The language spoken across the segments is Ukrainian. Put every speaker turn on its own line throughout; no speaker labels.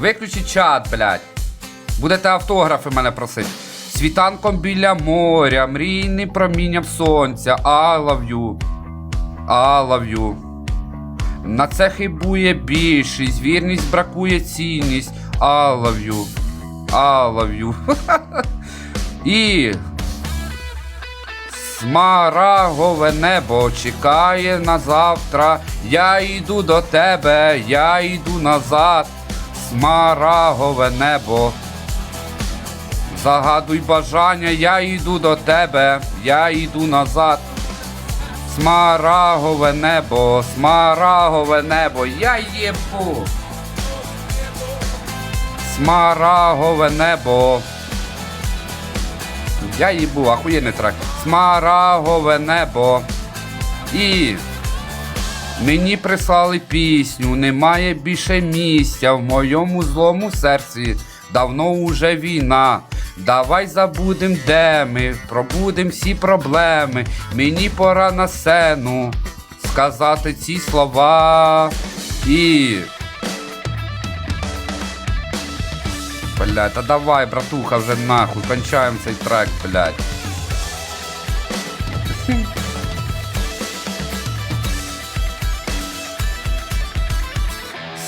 Виключіть чат, блядь. Будете автографи мене просити. Світанком біля моря, мрійним промінням сонця. I love you. I love you. На це хибує більшість, вірність бракує цінність. I love you. I love you. І Смарагове небо чекає на завтра. Я йду до тебе, я йду назад. Смарагове небо. Загадуй бажання, я йду до тебе, я йду назад. Смарагове небо, смарагове небо, я єбу. Смарагове небо. Я їбу, ахуєнний трек. Смарагове небо. І мені прислали пісню. Немає більше місця в моєму злому серці. Давно уже війна. Давай забудем, де ми, пробудем всі проблеми. Мені пора на сцену сказати ці слова. І. Блядь, та давай, братуха, вже нахуй, кончаємо цей трек, блядь.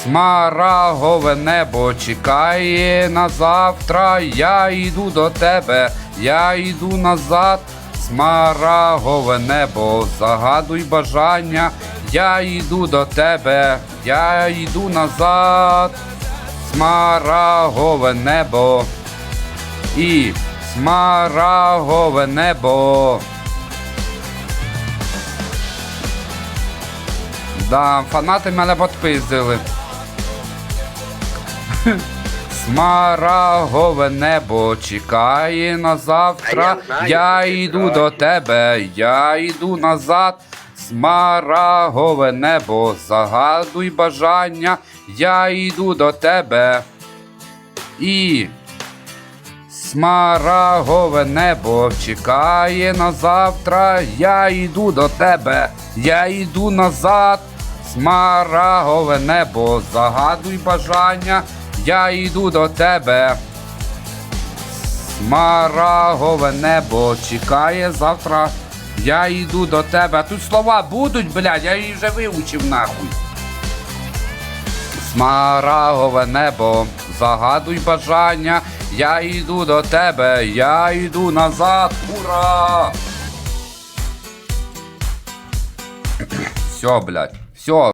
Смарагове небо чекає на завтра. Я йду до тебе, я йду назад. Смарагове небо, загадуй бажання. Я йду до тебе, я йду назад. Смарагове небо. І смарагове небо. Да, фанати мене підпиздили. Смарагове небо чекає на завтра.
А я знаю,
Я
що ти
йду до тебе, я йду назад. Смарагове небо, загадуй бажання, я йду до тебе. І смарагове небо чекає на завтра. Я йду до тебе, я йду назад. Смарагове небо, загадуй бажання, я йду до тебе. Смарагове небо чекає завтра. Я йду до тебе. Тут слова будуть, блядь, я її вже вивчив нахуй. Смарагове небо, загадуй бажання. Я йду до тебе, я йду назад. Ура! Все, блядь, все.